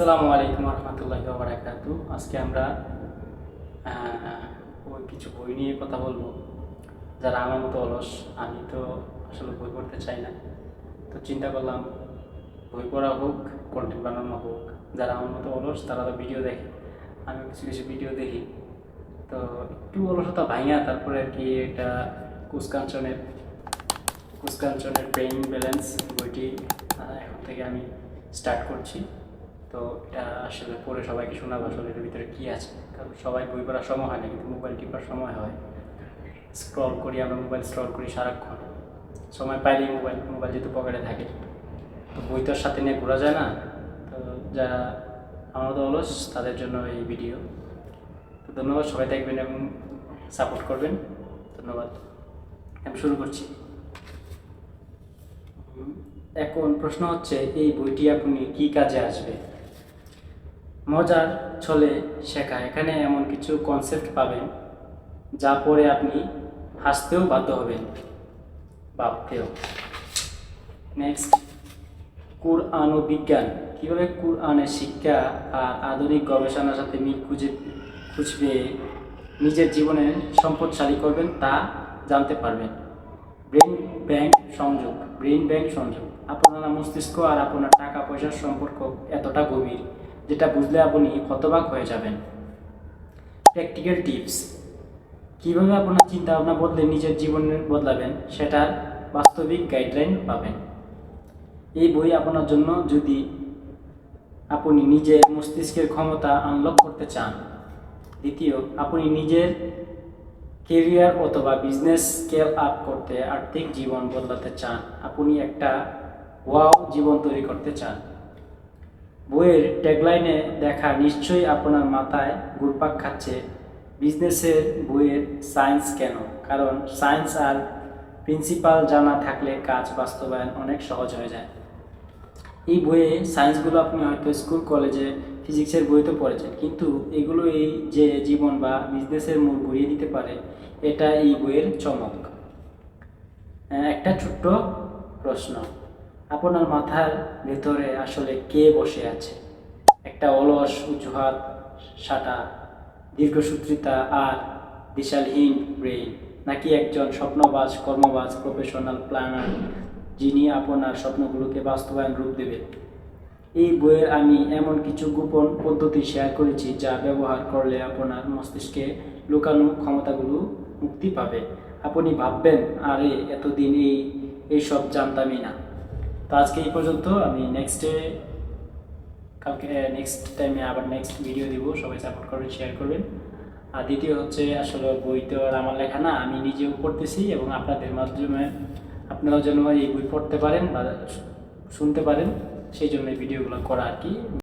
আসসালামু আলাইকুম রহমতুল্লাহি বারাকাত আজকে আমরা ওই কিছু বই নিয়ে কথা বলব। যারা আমার মতো অলস, আমি তো আসলে বই পড়তে চাই না। তো চিন্তা করলাম, বই পড়া হোক কন্টেন্ট বানানো হোক, যারা আমার মতো অলস, তারা তো ভিডিও দেখে। আমি কিছু কিছু ভিডিও দেখি। তো একটু অলসতা ভাঙা তারপরে আর কি এটা কুসকাঞ্চনের কুসকাঞ্চনের পেইন ব্যালেন্স বইটি এখন থেকে আমি স্টার্ট করছি। তো এটা আসলে পড়ে সবাইকে শোনাবো আসলে এর ভিতরে কী আছে। কারণ সবাই বই পড়ার সময় হয় না, কিন্তু মোবাইল টিপার সময় হয়। স্ক্রল করি আমরা মোবাইল স্ক্রল করি সারাক্ষণ। সময় পাইলেই মোবাইল মোবাইল যেহেতু পকেটে থাকে। তো বই তো সাথে নিয়ে ঘোরা যায় না। তো যারা আমার তো অলস, তাদের জন্য এই ভিডিও তো ধন্যবাদ, সবাই দেখবেন এবং সাপোর্ট করবেন। ধন্যবাদ। আমি শুরু করছি। এখন প্রশ্ন হচ্ছে, এই বইটি আপনি কি কাজে আসবে? মজার ছলে শেখা। এখানে এমন কিছু কনসেপ্ট পাবেন যা পড়ে আপনি হাসতেও বাধ্য হবেন। ভাবতেও নেক্সট কুরআন ও বিজ্ঞান। কীভাবে কুরআনের শিক্ষা আর আধুনিক গবেষণার সাথে মিল খুঁজে খুঁজবে, নিজের জীবনে সম্পদশালী করবেন তা জানতে পারবেন। ব্রেন ব্যাংক সংযোগ। ব্রেন ব্যাংক সংযোগ। আপনার মস্তিষ্ক আর আপনার টাকা পয়সার সম্পর্ক এতটা গভীর। যেটা বুঝলে আপনি হতবাক হয়ে যাবেন। প্র্যাকটিক্যাল টিপস কীভাবে আপনার চিন্তা ভাবনা বদলে নিজের জীবন বদলাবেন, সেটার বাস্তবিক গাইডলাইন পাবেন। এই বই আপনার জন্য যদি আপনি নিজের মস্তিষ্কের ক্ষমতা আনলক করতে চান। দ্বিতীয়, আপনি নিজের কেরিয়ার অথবা বিজনেস স্কেল আপ করতে আর্থিক জীবন বদলাতে চান। আপনি একটা ওয়াও জীবন তৈরি করতে চান। বইয়ের ট্যাগলাইনে দেখা, নিশ্চয়ই আপনার মাথায় ঘুরপাক খাচ্ছে। বিজনেসের বইয়ের সায়েন্স কেন? কারণ সায়েন্স আর প্রিন্সিপাল জানা থাকলে কাজ বাস্তবায়ন অনেক সহজ হয়ে যায়। এই বইয়ে সায়েন্সগুলো আপনি হয়তো স্কুল কলেজে ফিজিক্সের বইতে পড়েছেন, কিন্তু এগুলো এই যে জীবন বা বিজনেসের মূল ঘুরিয়ে দিতে পারে, এটা এই বইয়ের চমক। একটা ছোট্ট প্রশ্ন। আপনার মাথার ভেতরে আসলে কে বসে আছে? একটা অলস অজুহাত সাটা দীর্ঘসূত্রিতা আর দিশালহীন ব্রেইন নাকি একজন স্বপ্নবাজ, কর্মবাজ প্রফেশনাল প্ল্যানার যিনি আপনার স্বপ্নগুলোকে বাস্তবায়ন রূপ দেবে এই বইয়ের আমি এমন কিছু গোপন পদ্ধতি শেয়ার করেছি যা ব্যবহার করলে আপনার মস্তিষ্কে লুকানো ক্ষমতাগুলো মুক্তি পাবে। আপনি ভাববেন, আরে, এতদিন এই, এইসব জানতামই না। তো আজকে এই পর্যন্ত, আমি নেক্সটে কালকে নেক্সট টাইমে আবার নেক্সট ভিডিও দিব, সবাই সাপোর্ট করবেন শেয়ার করবেন। আর দ্বিতীয় হচ্ছে, আসলে বই তো আর আমার লেখা না, আমি নিজেও পড়তেছি এবং আপনাদের মাধ্যমে আপনারাও যেন এই বই পড়তে পারেন বা শুনতে পারেন, সেই জন্য ভিডিওগুলো করা আর কি।